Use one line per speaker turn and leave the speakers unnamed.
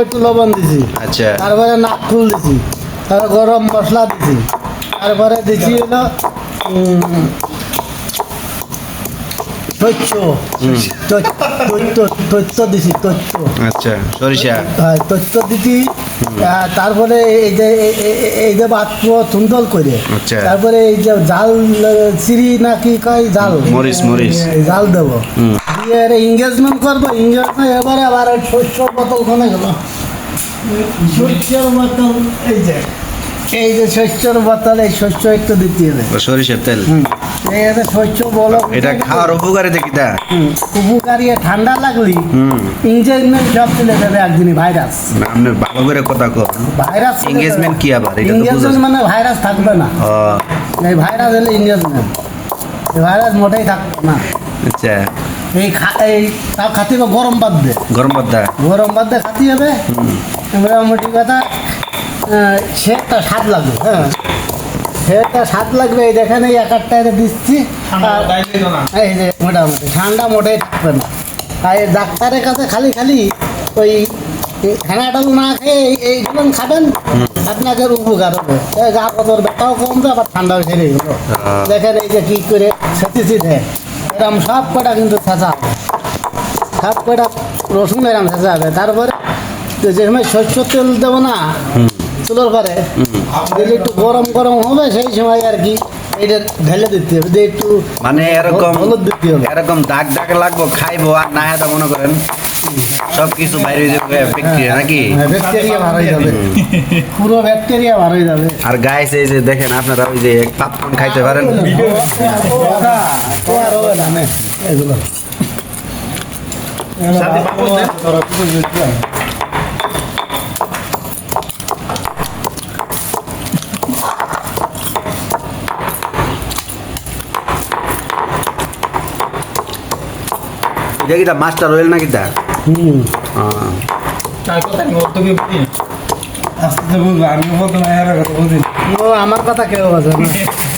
একটু লবণ দিছি।
আচ্ছা।
তারপরে নাকফুল দিছি। তারপরে গরম মশলা দিছি। তারপরে দিছি হলো দিছি
আচ্ছা সরিষা।
হ্যাঁ, তথ্য তারপরে এই যে এই যে বাতপুর থুন্দল করে
আচ্ছা।
তারপরে এই যে জাল চিরি না কি কয় জাল।
মরিচ, মরিচ।
জাল দেবো। দিয়ে এঙ্গেজমেন্ট করব। এঙ্গেজমেন্ট এবারে আবার ওই শস্যর বোতল কোনে গেল। শস্যর বোতল এই যে। এই যে শস্যর বোতল এই শস্য একটু দিতে হবে।
সরিষার তেল।
হুম। এই যে শস্য বলো।
এটা খাওয়ার উপকারিতা কিটা
হুম, উপকারী ঠান্ডা লাগলি ইঞ্জেকমেন্ট সব তুলে দেবে একদিনই ভাইরাস
আপনি ভালো করে কথা কো
ভাইরাস
Engagement কি আবার? এটা
ইংগেজমেন্ট মানে ভাইরাস থাকবে না। এই ভাইরাস হলে ইংগেজমেন্ট ভাইরাস মোটেই থাকবে না।
আচ্ছা।
এই এই তাও খাতি গরম বাদ দে।
গরম পাতা
গরম বাদ দে খাতি হবে। মোটামুটি কথা আহ, সে একটা স্বাদ লাগবে হ্যাঁ। সে স্বাদ লাগবে এই দেখেন এই এক একটা এটা দিচ্ছি এই যে মোটামুটি ঠান্ডা মোটেই থাকবে না। আর ডাক্তারের কাছে খালি খালি ওই খানাটাল না খেয়ে এইগুলো খাবেন আপনাদের উপকার হবে। এই গা কতর ব্যথাও কমবে আবার ঠান্ডাও সেরে গেলো। দেখেন এই যে কী করে সেতিছি দেয় এরকম সব কটা কিন্তু ছেঁচা হবে। সব কটা রসুন এরকম ছেঁচা হবে। তারপরে যে সময় শস্য তেল দেবো না তুলোর পরে দিলে একটু গরম গরম হবে সেই সময় আর কি এইটা ঢেলে দিতে হবে। একটু
মানে এরকম
হলুদ দিতে হবে।
এরকম দাগ দাগ লাগবো খাইবো আর না এটা মনে করেন সব কিছু বাইরে হয়ে যাবে ব্যাকটেরিয়া নাকি?
হ্যাঁ, ব্যাকটেরিয়া বার হয়ে যাবে। পুরো ব্যাকটেরিয়া বার হয়ে যাবে।
আর গাইস এই যে দেখেন আপনারা ওই যে পাপকর্ন খাইতে পারেন।
আর হবে
কিটা মাস্টার অয়েল নাকি তা
হুম।
কথা বলছি
ও আমার কথা কেউ বাজার না।